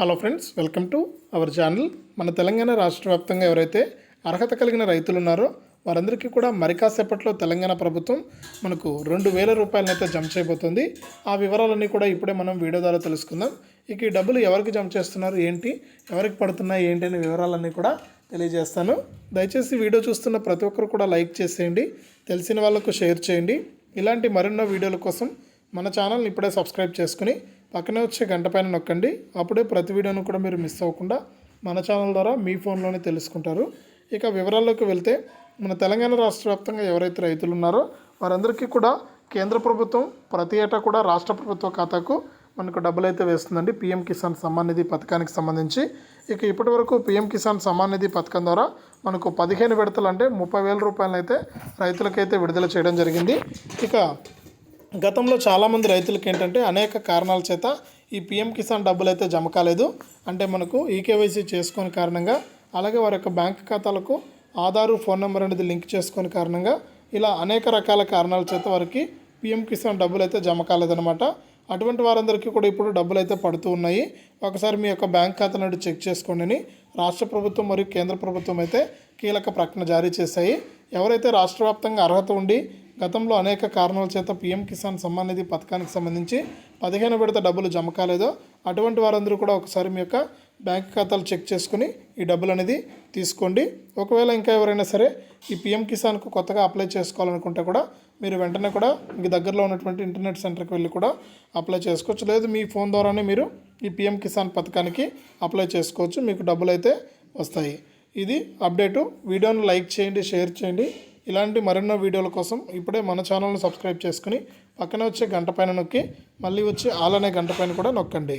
Hello friends welcome to our channel మన తెలంగాణ రాష్ట్ర వ్యాప్తంగా ఎవరైతే అర్హత కలిగిన రైతులు ఉన్నారో వారందరికీ కూడా మరి కాసేపట్లో తెలంగాణ ప్రభుత్వం మనకు రెండు వేల రూపాయలనైతే జమ చేయబోతుంది. ఆ వివరాలన్నీ కూడా ఇప్పుడే మనం వీడియో ద్వారా తెలుసుకుందాం. ఇక ఈ డబ్బులు ఎవరికి జమ చేస్తున్నారు ఏంటి ఎవరికి పడుతున్నాయి ఏంటి అనే వివరాలన్నీ కూడా తెలియజేస్తాను. దయచేసి వీడియో చూస్తున్న ప్రతి ఒక్కరు కూడా లైక్ చేసేయండి తెలిసిన వాళ్ళకు షేర్ చేయండి. ఇలాంటి మరెన్నో వీడియోల కోసం మన ఛానల్ని ఇప్పుడే సబ్స్క్రైబ్ చేసుకుని పక్కనే వచ్చే గంట పైన నొక్కండి. అప్పుడే ప్రతి వీడియోను కూడా మీరు మిస్ అవ్వకుండా మన ఛానల్ ద్వారా మీ ఫోన్లోనే తెలుసుకుంటారు. ఇక వివరాల్లోకి వెళ్తే మన తెలంగాణ రాష్ట్ర వ్యాప్తంగా ఎవరైతే రైతులు ఉన్నారో వారందరికీ కూడా కేంద్ర ప్రభుత్వం ప్రతి ఏటా కూడా రాష్ట్ర ప్రభుత్వ ఖాతాకు మనకు డబ్బులు అయితే వేస్తుందండి. పీఎం కిసాన్ సమ్మాన్ నిధి పథకానికి సంబంధించి. ఇక ఇప్పటి వరకు పీఎం కిసాన్ సమ్మాన్ నిధి పథకం ద్వారా మనకు పదిహేను విడతలు అంటే ముప్పై వేల రూపాయలు అయితే రైతులకైతే విడుదల చేయడం జరిగింది. ఇక గతంలో చాలామంది రైతులకి ఏంటంటే అనేక కారణాల చేత ఈ పిఎం కిసాన్ డబ్బులు అయితే జమ కాలేదు. అంటే మనకు ఈకేవైసీ చేసుకోని కారణంగా అలాగే వారి యొక్క బ్యాంక్ ఖాతాలకు ఆధారు ఫోన్ నెంబర్ అనేది లింక్ చేసుకొని కారణంగా ఇలా అనేక రకాల కారణాల చేత వారికి పిఎం కిసాన్ డబ్బులు అయితే జమ కాలేదన్నమాట. అటువంటి వారందరికీ కూడా ఇప్పుడు డబ్బులు అయితే పడుతూ ఉన్నాయి. ఒకసారి మీ యొక్క బ్యాంక్ ఖాతా నుండి చెక్ చేసుకోండి అని రాష్ట్ర ప్రభుత్వం మరియు కేంద్ర ప్రభుత్వం అయితే కీలక ప్రకటన జారీ చేశాయి. ఎవరైతే రాష్ట్ర వ్యాప్తంగా అర్హత ఉండి గతంలో అనేక కారణాల చేత పీఎం కిసాన్ సమ్మాన్ నిధి పథకానికి సంబంధించి పదిహేను విడత డబ్బులు జమ కాలేదో. అటువంటి వారందరూ కూడా ఒకసారి మీ యొక్క బ్యాంక్ ఖాతాలు చెక్ చేసుకుని ఈ డబ్బులు అనేది తీసుకోండి. ఒకవేళ ఇంకా ఎవరైనా సరే ఈ పిఎం కిసాన్కు కొత్తగా అప్లై చేసుకోవాలనుకుంటే కూడా మీరు వెంటనే కూడా మీ దగ్గరలో ఉన్నటువంటి ఇంటర్నెట్ సెంటర్కి వెళ్ళి కూడా అప్లై చేసుకోవచ్చు. లేదు మీ ఫోన్ ద్వారానే మీరు ఈ పిఎం కిసాన్ పథకానికి అప్లై చేసుకోవచ్చు. మీకు డబ్బులు అయితే వస్తాయి. ఇది అప్డేటు. వీడియోను లైక్ చేయండి షేర్ చేయండి. ఇలాంటి మరెన్నో వీడియోల కోసం ఇప్పుడే మన ఛానల్ని సబ్స్క్రైబ్ చేసుకుని పక్కన వచ్చే గంట పైన నొక్కి మళ్ళీ వచ్చి ఆల్ అనే గంట పైన కూడా నొక్కండి.